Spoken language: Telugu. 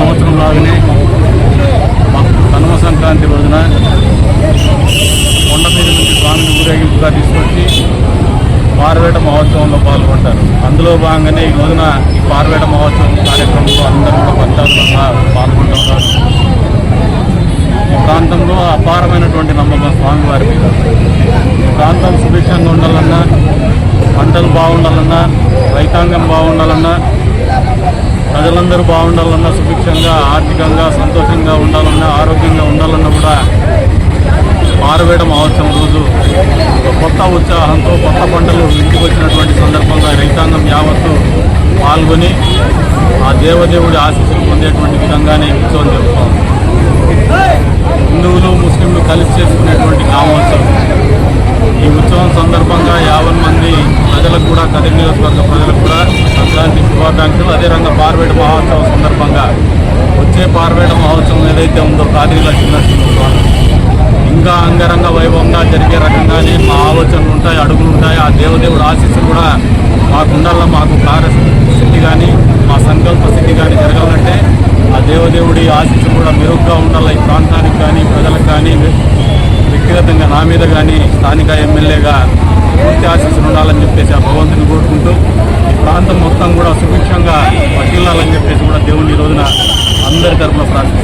సంవత్సరం లాగానే కనుమ సంక్రాంతి రోజున కొండ మీద నుంచి స్వామిని ఊరేగింపుగా తీసుకొచ్చి పార్వేట మహోత్సవంలో పాల్గొంటారు. అందులో భాగంగానే ఈ రోజున ఈ పార్వేట మహోత్సవం కార్యక్రమంలో అందరూ కూడా భక్తాదులంగా పాల్గొంటున్నారు ఈ ప్రాంతంలో అపారమైనటువంటి నమ్మకం స్వామివారి మీద. ఈ ప్రాంతం సుభిక్షంగా ఉండాలన్నా పంటలు బాగుండాలన్నా రైతాంగం బాగుండాలన్నా అందరూ బాగుండాలన్నా సుభిక్షంగా ఆర్థికంగా సంతోషంగా ఉండాలన్నా ఆరోగ్యంగా ఉండాలన్నా కూడా మారవేయడం అవసరం రోజు. కొత్త ఉత్సాహంతో కొత్త పంటలు ఇంటికి వచ్చినటువంటి సందర్భంగా రైతాంగం యావత్తు పాల్గొని ఆ దేవదేవుడి ఆశీస్సులు పొందేటువంటి విధంగానే ఉత్సవం జరుపుతాం హిందువులు ముస్లింలు కలిసి చేసుకునేటువంటి గ్రామోత్సవం. ఈ ఉత్సవం సందర్భంగా యాభై మంది ప్రజలకు కూడా కదిరి నియోజకవర్గ ప్రజలకు కూడా శుభాకాంక్షలు. అదే రంగా పార్వేట మహోత్సవం సందర్భంగా వచ్చే పార్వేట మహోత్సవం ఏదైతే ఉందో కాదిరి లక్ష్మీనరసింహస్వామి ఇంకా అంగరంగ వైభవంగా జరిగే రకంగానే మా ఆలోచనలు ఉంటాయి అడుగులు ఉంటాయి. ఆ దేవదేవుడు ఆశీస్సులు కూడా మాకు ఉండాల మాకు కార్యసిద్ధి కానీ మా సంకల్ప సిద్ధి కానీ జరగాలంటే ఆ దేవదేవుడి ఆశీస్సులు కూడా మెరుగ్గా ఉండాలి. ఈ ప్రాంతానికి కానీ ప్రజలకు కానీ వ్యక్తిగతంగా నా మీద కానీ స్థానిక ఎమ్మెల్యేగా పూర్తి ఆశీస్సులు ఉండాలని చెప్పేసి ఆ భగవంతుని కోరుకుంటూ ఈ ప్రాంతం మొత్తం కూడా సుఖ పట్టిల్లాలని చెప్పేసి కూడా దేవుని ఈ రోజున అందరి తరఫున ప్రార్థిస్తాం